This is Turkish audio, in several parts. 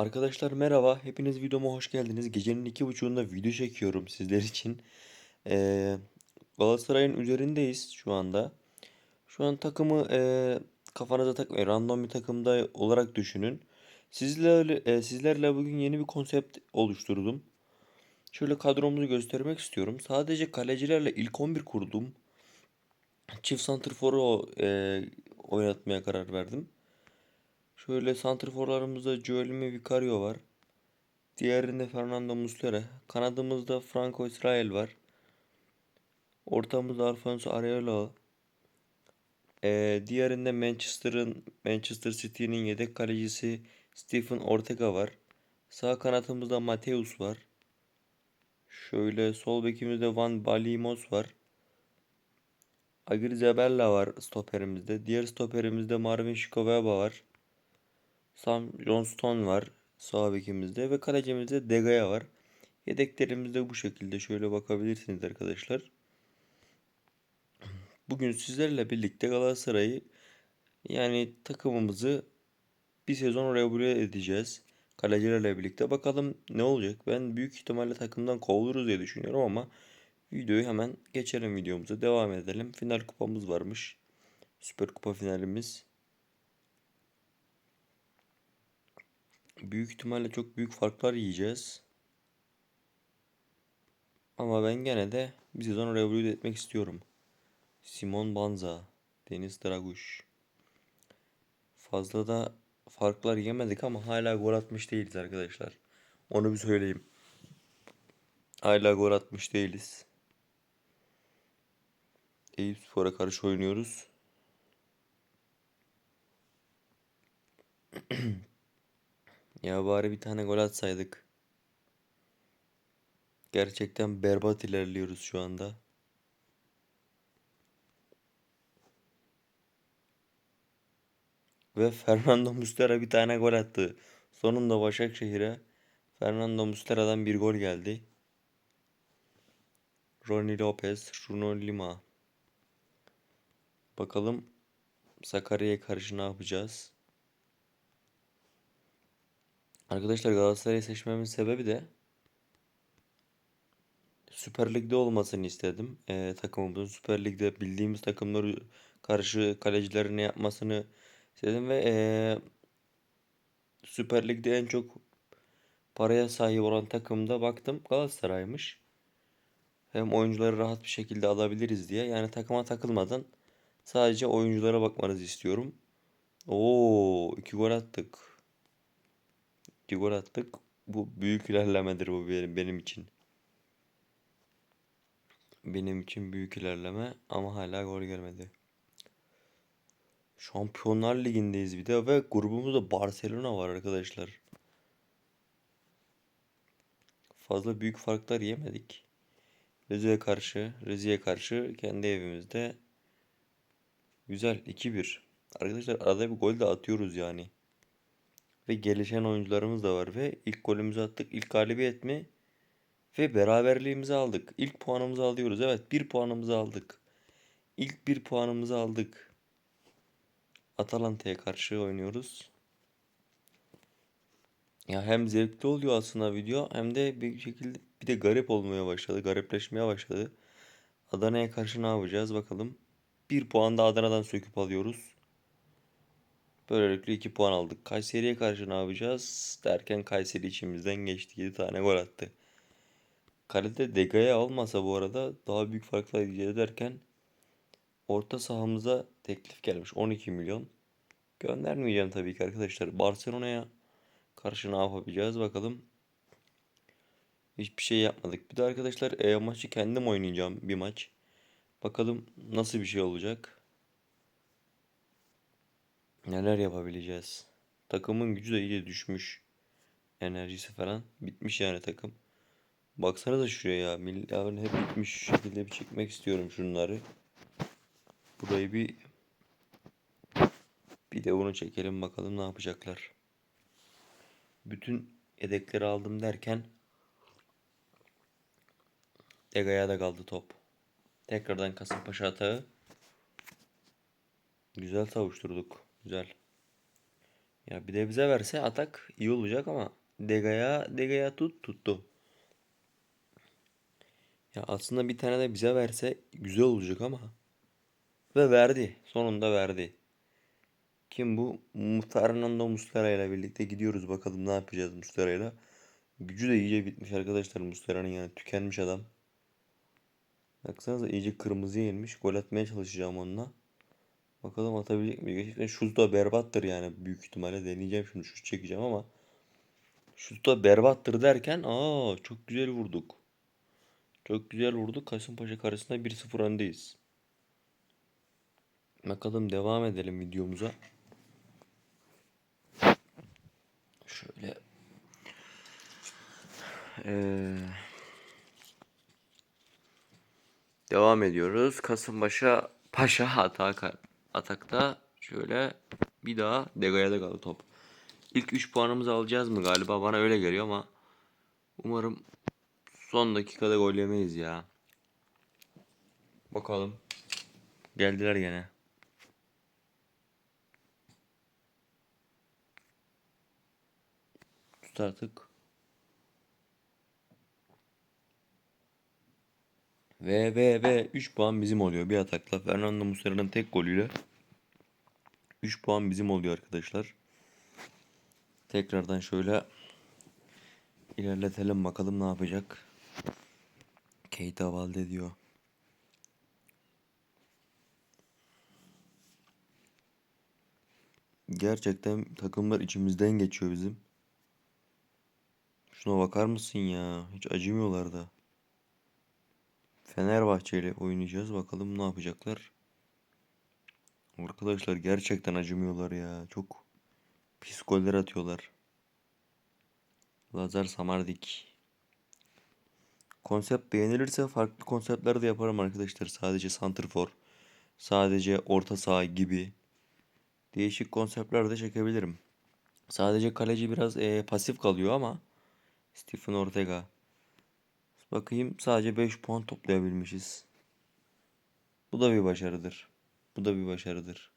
Arkadaşlar merhaba, hepiniz videoma hoş geldiniz. Gecenin iki buçuğunda video çekiyorum sizler için. Ee, Galatasaray'ın üzerindeyiz şu anda. Şu an takımı e, kafanıza takmayın, random bir takımda olarak düşünün. Sizlerle, e, sizlerle bugün yeni bir konsept oluşturdum. Şöyle kadromuzu göstermek istiyorum. Sadece kalecilerle ilk 11 kurdum. Çift santrforu e, oynatmaya karar verdim. Şöyle santrforlarımızda Joelmi Vicario var. Diğerinde Fernando Muslera. Kanadımızda Franco İsrail var. Ortamızda Alfonso Areola. Ee, diğerinde Manchester'ın Manchester City'nin yedek kalecisi Stephen Ortega var. Sağ kanatımızda Mateus var. Şöyle sol bekimizde Van Balimos var. Agir Zabella var stoperimizde. Diğer stoperimizde Marvin Şikoveba var. Sam Johnston var sağ bekimizde ve kalecimizde De Gea var. Yedeklerimizde bu şekilde şöyle bakabilirsiniz arkadaşlar. Bugün sizlerle birlikte Galatasaray'ı yani takımımızı bir sezon revole edeceğiz. Kalecilerle birlikte. Bakalım ne olacak. Ben büyük ihtimalle takımdan kovuluruz diye düşünüyorum ama videoyu hemen geçelim videomuza. Devam edelim. Final kupamız varmış. Süper kupa finalimiz. Büyük ihtimalle çok büyük farklar yiyeceğiz. Ama ben gene de bir sezon revolüt etmek istiyorum. Simon Banza, Deniz Draguş. Fazla da farklar yemedik ama hala gol atmış değiliz arkadaşlar. Onu bir söyleyeyim. Hala gol atmış değiliz. Eyüp Spor'a karşı oynuyoruz. Ya bari bir tane gol atsaydık. Gerçekten berbat ilerliyoruz şu anda. Ve Fernando Muslera bir tane gol attı. Sonunda Başakşehir'e Fernando Muslera'dan bir gol geldi. Ronnie Lopez, Bruno Lima. Bakalım Sakarya'ya karşı ne yapacağız? Arkadaşlar Galatasaray'ı seçmemin sebebi de Süper Lig'de olmasını istedim. Ee, takımımızın Süper Lig'de bildiğimiz takımları karşı kalecilerin ne yapmasını istedim ve ee, Süper Lig'de en çok paraya sahip olan takımda baktım Galatasaray'mış. Hem oyuncuları rahat bir şekilde alabiliriz diye. Yani takıma takılmadan sadece oyunculara bakmanızı istiyorum. Oo, iki gol attık. İki gol attık. Bu büyük ilerlemedir bu benim, benim için. Benim için büyük ilerleme ama hala gol gelmedi. Şampiyonlar Ligi'ndeyiz bir de ve grubumuzda Barcelona var arkadaşlar. Fazla büyük farklar yemedik. Rize'ye karşı, Rize'ye karşı kendi evimizde güzel 2-1. Arkadaşlar arada bir gol de atıyoruz yani. Ve gelişen oyuncularımız da var ve ilk golümüzü attık. İlk galibiyet mi? Ve beraberliğimizi aldık. İlk puanımızı alıyoruz. Evet bir puanımızı aldık. İlk bir puanımızı aldık. Atalanta'ya karşı oynuyoruz. Ya hem zevkli oluyor aslında video hem de bir şekilde bir de garip olmaya başladı. Garipleşmeye başladı. Adana'ya karşı ne yapacağız bakalım. Bir puan da Adana'dan söküp alıyoruz. Böylelikle 2 puan aldık. Kayseri'ye karşı ne yapacağız? Derken Kayseri içimizden geçti. 7 tane gol attı. Kalede Degaya olmasa bu arada daha büyük farklar yiyeceğiz derken orta sahamıza teklif gelmiş 12 milyon. Göndermeyeceğim tabii ki arkadaşlar. Barcelona'ya karşı ne yapacağız bakalım. Hiçbir şey yapmadık. Bir de arkadaşlar e, maçı kendim oynayacağım bir maç. Bakalım nasıl bir şey olacak. Neler yapabileceğiz. Takımın gücü de iyice düşmüş. Enerjisi falan. Bitmiş yani takım. Baksanıza şuraya ya. Milli hep bitmiş şu şekilde bir çekmek istiyorum şunları. Burayı bir bir de bunu çekelim bakalım ne yapacaklar. Bütün yedekleri aldım derken Degaya da kaldı top. Tekrardan Kasımpaşa atağı. Güzel savuşturduk. Güzel. Ya bir de bize verse atak iyi olacak ama Dega'ya Dega'ya tut tuttu. Ya aslında bir tane de bize verse güzel olacak ama. Ve verdi. Sonunda verdi. Kim bu? Fernando Muslera ile birlikte gidiyoruz bakalım ne yapacağız Muslera ile. Gücü de iyice bitmiş arkadaşlar Muslera'nın yani tükenmiş adam. Baksanıza iyice kırmızıya inmiş. Gol atmaya çalışacağım onunla. Bakalım atabilecek mi? Gerçekten şut da berbattır yani büyük ihtimalle deneyeceğim şimdi şut çekeceğim ama şut da berbattır derken aa çok güzel vurduk. Çok güzel vurduk. Kasımpaşa karşısında 1-0 öndeyiz. Bakalım devam edelim videomuza. Şöyle ee, devam ediyoruz. Kasımpaşa Paşa atak atakta şöyle bir daha Dega'ya da kaldı top. İlk 3 puanımızı alacağız mı galiba? Bana öyle geliyor ama umarım son dakikada gol yemeyiz ya. Bakalım. Geldiler gene. Tut artık. Ve ve ve 3 puan bizim oluyor bir atakla. Fernando Muslera'nın tek golüyle 3 puan bizim oluyor arkadaşlar. Tekrardan şöyle ilerletelim bakalım ne yapacak. Keita Valde diyor. Gerçekten takımlar içimizden geçiyor bizim. Şuna bakar mısın ya? Hiç acımıyorlar da. Fenerbahçe ile oynayacağız. Bakalım ne yapacaklar. Arkadaşlar gerçekten acımıyorlar ya. Çok pis goller atıyorlar. Lazar Samardik. Konsept beğenilirse farklı konseptler de yaparım arkadaşlar. Sadece santrfor, sadece orta saha gibi değişik konseptler de çekebilirim. Sadece kaleci biraz e, pasif kalıyor ama Stephen Ortega. Bakayım sadece 5 puan toplayabilmişiz. Bu da bir başarıdır. Bu da bir başarıdır.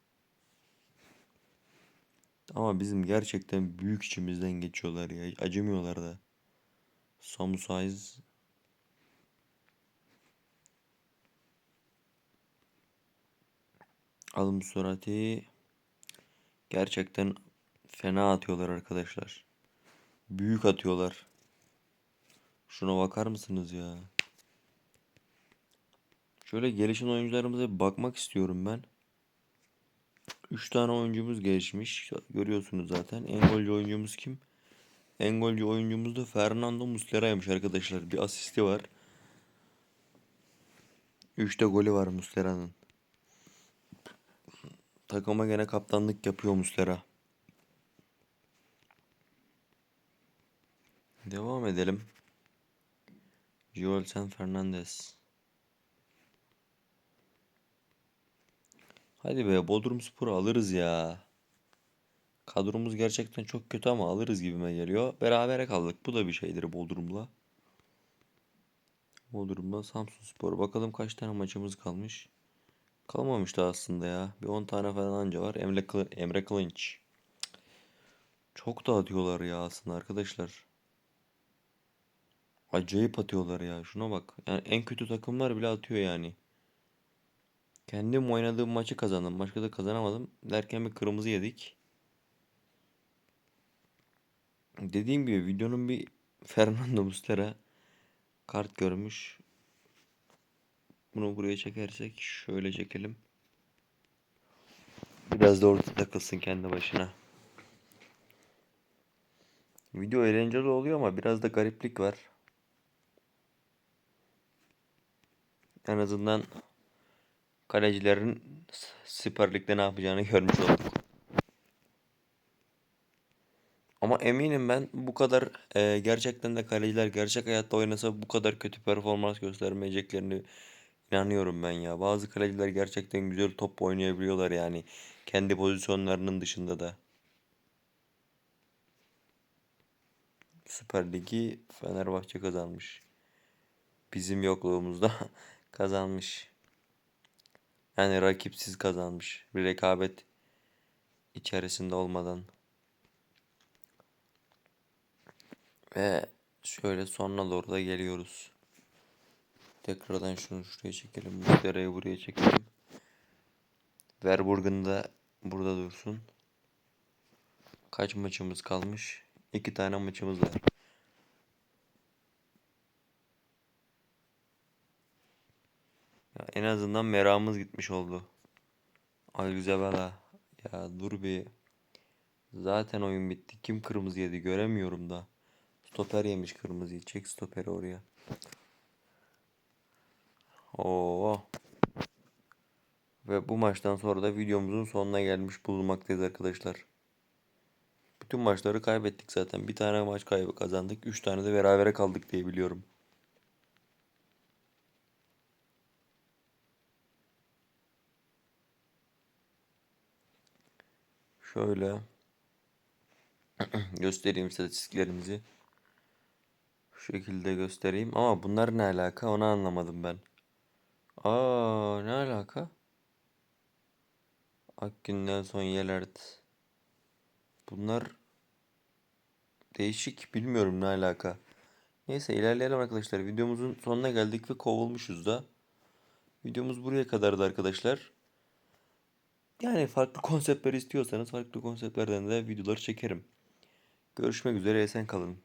Ama bizim gerçekten büyük içimizden geçiyorlar ya. Acımıyorlar da. Samu Saiz alım sürati gerçekten fena atıyorlar arkadaşlar. Büyük atıyorlar. Şuna bakar mısınız ya? Şöyle gelişen oyuncularımıza bakmak istiyorum ben. 3 tane oyuncumuz gelişmiş. Görüyorsunuz zaten. En golcü oyuncumuz kim? En golcü oyuncumuz da Fernando Muslera'ymış arkadaşlar. Bir asisti var. 3'te golü var Muslera'nın. Takıma gene kaptanlık yapıyor Muslera. Devam edelim. Joelsen Fernandez. Hadi be Bodrum Spor'u alırız ya. Kadromuz gerçekten çok kötü ama alırız gibime geliyor. Berabere kaldık. Bu da bir şeydir Bodrum'la. Bodrum'la Samsun Spor. Bakalım kaç tane maçımız kalmış. Kalmamıştı aslında ya. Bir 10 tane falan anca var. Emre, Kıl Emre Kılınç. Çok da atıyorlar ya aslında arkadaşlar. Acayip atıyorlar ya. Şuna bak. Yani en kötü takımlar bile atıyor yani. Kendim oynadığım maçı kazandım. Başka da kazanamadım. Derken bir kırmızı yedik. Dediğim gibi videonun bir Fernando Muslera kart görmüş. Bunu buraya çekersek şöyle çekelim. Biraz da orta takılsın kendi başına. Video eğlenceli oluyor ama biraz da gariplik var. En azından kalecilerin Süper Lig'de ne yapacağını görmüş olduk. Ama eminim ben bu kadar e, gerçekten de kaleciler gerçek hayatta oynasa bu kadar kötü performans göstermeyeceklerini inanıyorum ben ya. Bazı kaleciler gerçekten güzel top oynayabiliyorlar yani kendi pozisyonlarının dışında da. Süper Ligi Fenerbahçe kazanmış. Bizim yokluğumuzda kazanmış. Yani rakipsiz kazanmış. Bir rekabet içerisinde olmadan. Ve şöyle sonuna doğru da geliyoruz. Tekrardan şunu şuraya çekelim. Bu dereyi buraya çekelim. Verburg'un da burada dursun. Kaç maçımız kalmış? İki tane maçımız var. En azından meramımız gitmiş oldu. Algizabela. Ya dur bir. Zaten oyun bitti. Kim kırmızı yedi göremiyorum da. Stoper yemiş kırmızıyı. Çek stoperi oraya. Oo. Ve bu maçtan sonra da videomuzun sonuna gelmiş bulunmaktayız arkadaşlar. Bütün maçları kaybettik zaten. Bir tane maç kaybı kazandık. Üç tane de berabere kaldık diye biliyorum. Şöyle göstereyim istatistiklerimizi. Şu şekilde göstereyim. Ama bunlar ne alaka onu anlamadım ben. Aa ne alaka? Akgün Nelson Yelert. Bunlar değişik bilmiyorum ne alaka. Neyse ilerleyelim arkadaşlar. Videomuzun sonuna geldik ve kovulmuşuz da. Videomuz buraya kadardı arkadaşlar. Yani farklı konseptler istiyorsanız farklı konseptlerden de videoları çekerim. Görüşmek üzere esen kalın.